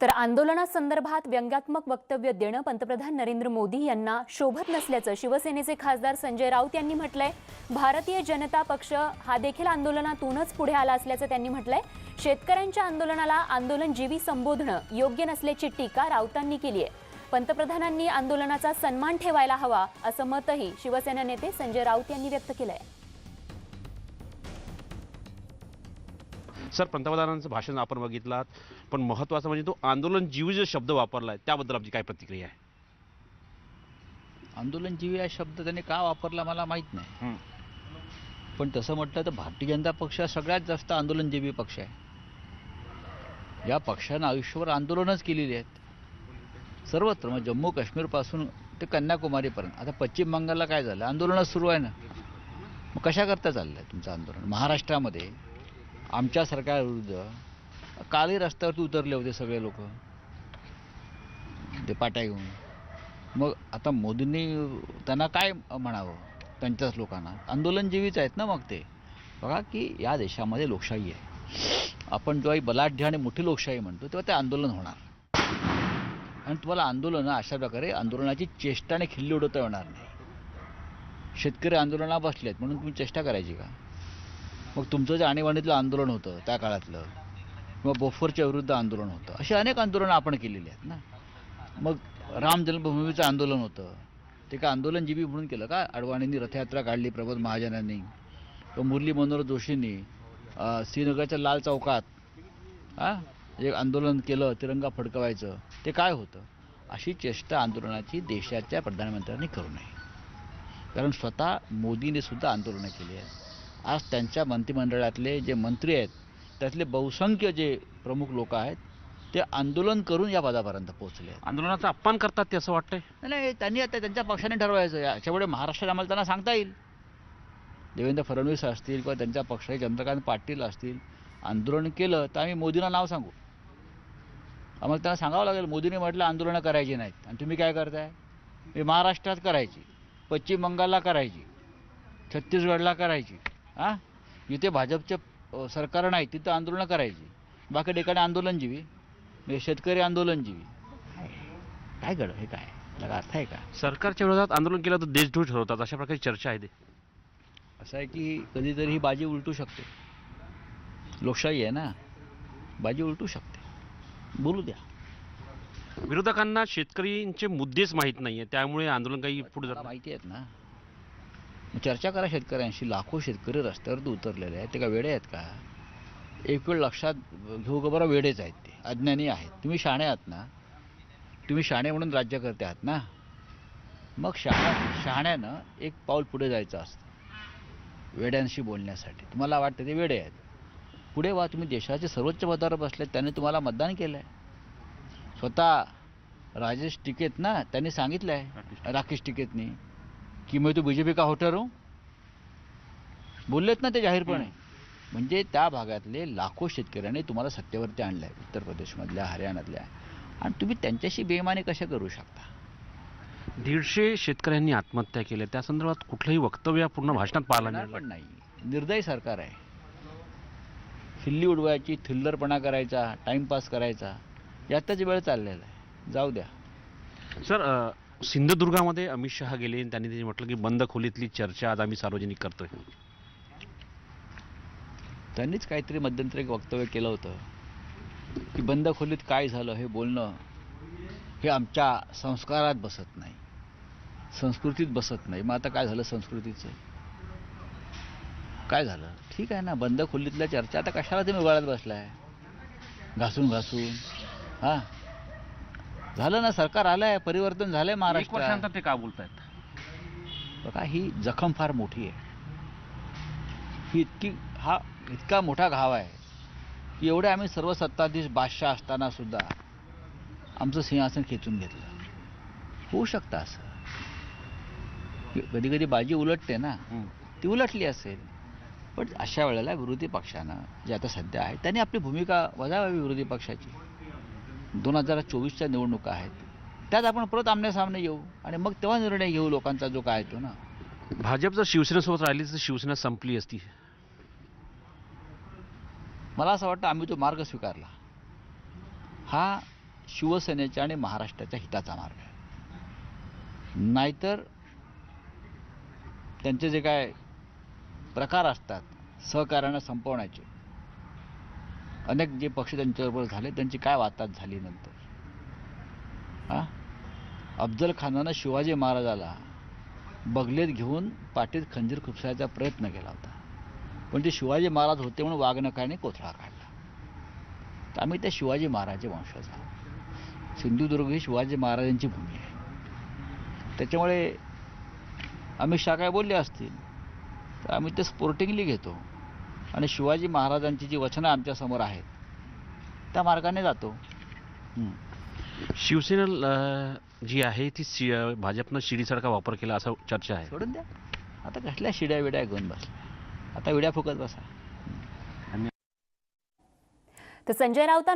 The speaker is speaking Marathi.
तर आंदोलनासंदर्भात व्यंग्यात्मक वक्तव्य देणं पंतप्रधान नरेंद्र मोदी यांना शोभत नसल्याचं शिवसेनेचे खासदार संजय राऊत यांनी म्हटलंय. भारतीय जनता पक्ष हा देखील आंदोलनातूनच पुढे आला असल्याचं त्यांनी म्हटलंय. शेतकऱ्यांच्या आंदोलनाला आंदोलनजीवी संबोधणं योग्य नसल्याची टीका राऊतांनी केली आहे पंतप्रधानांनी आंदोलनाचा सन्मान ठेवायला हवा असं मतही शिवसेना नेते संजय राऊत यांनी व्यक्त केलंय. सर पंतप्रधानांचं भाषण आपण बघितलात पण महत्त्वाचं म्हणजे तो आंदोलन जीव जो शब्द वापरला आहे त्याबद्दल आपली काय प्रतिक्रिया आहे? आंदोलनजीवी हा शब्द त्यांनी का वापरला मला माहीत नाही. पण तसं म्हटलं तर भारतीय जनता पक्ष हा सगळ्यात जास्त आंदोलनजीवी पक्ष आहे. या पक्षानं आयुष्यभर आंदोलनच केलेली आहेत. सर्वत्र मग जम्मू काश्मीरपासून ते कन्याकुमारीपर्यंत. आता पश्चिम बंगालला काय झालं? आंदोलनच सुरू आहे ना. मग कशाकरता चाललं आहे तुमचं आंदोलन? महाराष्ट्रामध्ये आमच्या सरकारविरुद्ध कालही रस्त्यावरती उतरले होते सगळे लोक. ते पाट्या घेऊन. मग आता मोदींनी त्यांना काय म्हणावं? त्यांच्याच लोकांना. आंदोलनजीवीच आहेत ना मग ते. बघा की या देशामध्ये लोकशाही आहे. आपण जेव्हा बलाढ्य आणि मोठी लोकशाही म्हणतो तेव्हा ते आंदोलन होणार. आणि तुम्हाला आंदोलनं अशा प्रकारे आंदोलनाची चेष्टा आणि खिल्ली उडवता येणार नाही. शेतकरी आंदोलनाला आहेत म्हणून तुम्ही चेष्टा करायची का? मग तुमचं जे आणीबाणीतलं आंदोलन होतं त्या काळातलं किंवा बोफरच्या विरुद्ध आंदोलन होतं अशी अनेक आंदोलनं आपण केलेली आहेत ना. मग राम जन्मभूमीचं आंदोलन होतं. ते काय आंदोलनजीवी म्हणून केलं का? अडवाणींनी रथयात्रा काढली प्रबोध महाजनांनी किंवा मुरली मनोहर जोशींनी श्रीनगरच्या लाल चौकात हां जे आंदोलन केलं तिरंगा फडकवायचं ते काय होतं? अशी चेष्टा आंदोलनाची देशाच्या प्रधानमंत्र्यांनी करू नये. कारण स्वतः मोदीने सुद्धा आंदोलनं केली आहेत. आज त्यांच्या मंत्रिमंडळातले जे मंत्री आहेत त्यातले बहुसंख्य जे प्रमुख लोक आहेत ते आंदोलन करून या पदापर्यंत पोहोचले आहेत. आंदोलनाचा अपमान करतात ते असं वाटतंय? नाही, त्यांनी आता त्यांच्या पक्षाने ठरवायचं. याच्यापुढे महाराष्ट्रात आम्हाला त्यांना सांगता येईल. देवेंद्र फडणवीस असतील किंवा त्यांच्या पक्षाचे चंद्रकांत पाटील असतील आंदोलन केलं तर आम्ही मोदींना नाव सांगू. आम्हाला त्यांना सांगावं लागेल मोदींनी म्हटलं आंदोलनं करायची नाहीत. आणि तुम्ही काय करताय? हे महाराष्ट्रात करायची पश्चिम बंगालला करायची छत्तीसगडला करायची. हां? जिथे भाजपचे सरकार नाही तिथं आंदोलनं करायची. बाकी ठिकाणी आंदोलनजीवी म्हणजे शेतकरी आंदोलनजीवी काय गड हे काय? त्याला अर्थ आहे का? सरकारच्या विरोधात आंदोलन केलं तर देशद्रोह ठरवतात अशा प्रकारची चर्चा आहे ते. असं आहे की कधीतरी ही बाजी उलटू शकते. लोकशाही आहे ना? बाजी उलटू शकते. बोलू द्या. विरोधकांना शेतकरींचे मुद्देच माहीत नाहीये त्यामुळे आंदोलन काही पुढे जात नाही. माहिती आहेत ना. चर्चा करा शेतकऱ्यांशी. लाखो शेतकरी रस्त्यावरती उतरलेले आहेत. ते का वेडे आहेत का? एक वेळ लक्षात घेऊ का बरं? वेडेच आहेत ते. अज्ञानी आहेत. तुम्ही शाणे आहात ना? तुम्ही शाणे म्हणून राज्यकर्ते आहात ना? मग शहा शहाण्यानं एक पाऊल पुढे जायचं असतं. वेड्यांशी बोलण्यासाठी. तुम्हाला वाटतं ते वेडे आहेत. पुढे वा तुम्ही देशाचे सर्वोच्च पदावर बसलेत. त्यांनी तुम्हाला मतदान केलं आहे स्वतः राजेश टिकेत ना? त्यांनी सांगितलं आहे राकेश टिकेतनी. की मी तो बीजेपी का होटर? हूं बोललेत ना ते जाहीरपणे. म्हणजे त्या भागातले लाखो शेतकऱ्यांनी तुम्हाला सत्तेवरती आणलं आहे उत्तर प्रदेशमधल्या हरियाणातल्या. आणि तुम्ही त्यांच्याशी बेमाने कशा करू शकता? दीडशे शेतकऱ्यांनी आत्महत्या केल्या. त्या संदर्भात कुठलंही वक्तव्य पूर्ण भाषणात पाहायला पण नाही. निर्दयी सरकार आहे. खिल्ली उडवायची थिल्लरपणा करायचा टाइमपास करायचा. यातच वेळ चाललेला आहे. जाऊ द्या. सर सिंधुदुर्गामध्ये अमित शहा गेले आणि त्यांनी त्यांनी म्हटलं की बंद खोलीतली चर्चा आज आम्ही सार्वजनिक करतोय. त्यांनीच काहीतरी मध्यंतरी एक वक्तव्य केलं होतं की बंद खोलीत काय झालं हे बोलणं हे आमच्या संस्कारात बसत नाही संस्कृतीत बसत नाही. मग आता काय झालं संस्कृतीचं? काय झालं? ठीक आहे ना बंद खोलीतल्या चर्चा आता कशाला तुम्ही वळत बसलाय? घासून घासून हां? झालं ना सरकार आलंय परिवर्तन झालंय एक महाराष्ट्रात. वर्षानंतर ते का बोलतायत? बघा ही जखम फार मोठी आहे. ही इतकी हा इतका मोठा घाव आहे की एवढे आम्ही सर्व सत्ताधीश बादशाह असताना सुद्धा आमचं सिंहासन खेचून घेतलं. होऊ शकतं असं. कधी कधी बाजी उलटते ना. हं. ती उलटली असेल. पण अशा वेळेला विरोधी पक्षानं जे आता सध्या आहे त्यांनी आपली भूमिका वजावावी विरोधी पक्षाची. दोन हजार चोवीसच्या निवडणुका आहेत. त्यात आपण परत आमने येऊ आणि मग तेव्हा निर्णय घेऊ लोकांचा जो काय तो ना. भाजप जर शिवसेनेसोबत राहिली तर शिवसेना संपली असती. मला असं वाटतं आम्ही तो मार्ग स्वीकारला. हा शिवसेनेच्या आणि महाराष्ट्राच्या हिताचा मार्ग आहे. नाहीतर त्यांचे जे काय प्रकार असतात सहकार्यानं संपवण्याचे अनेक जे पक्ष त्यांच्याबरोबर झाले त्यांची काय वाताच झाली नंतर? हां? अफजल खानानं शिवाजी महाराजाला बगलेत घेऊन पाठीत खंजीर खुपसायचा प्रयत्न केला होता. पण ते शिवाजी महाराज होते म्हणून वाघनखाने कोथळा काढला. तर आम्ही त्या शिवाजी महाराजाचे वंशज आहोत सिंधुदुर्ग ही शिवाजी महाराजांची भूमी आहे. त्याच्यामुळे अमित शहा काय बोलले असतील तर आम्ही ते स्पोर्टिंगली घेतो. आणि शिवाजी महाराजांची जी वचनं आमच्यासमोर आहेत त्या मार्गाने जातो. शिवसेना जी आहे ती शि भाजपनं शिडीसारखा वापर केला असा चर्चा आहे. सोडून द्या. आता कसल्या शिड्या विड्या घेऊन बसल्या आता विड्या फुकत बसा. तर संजय राऊत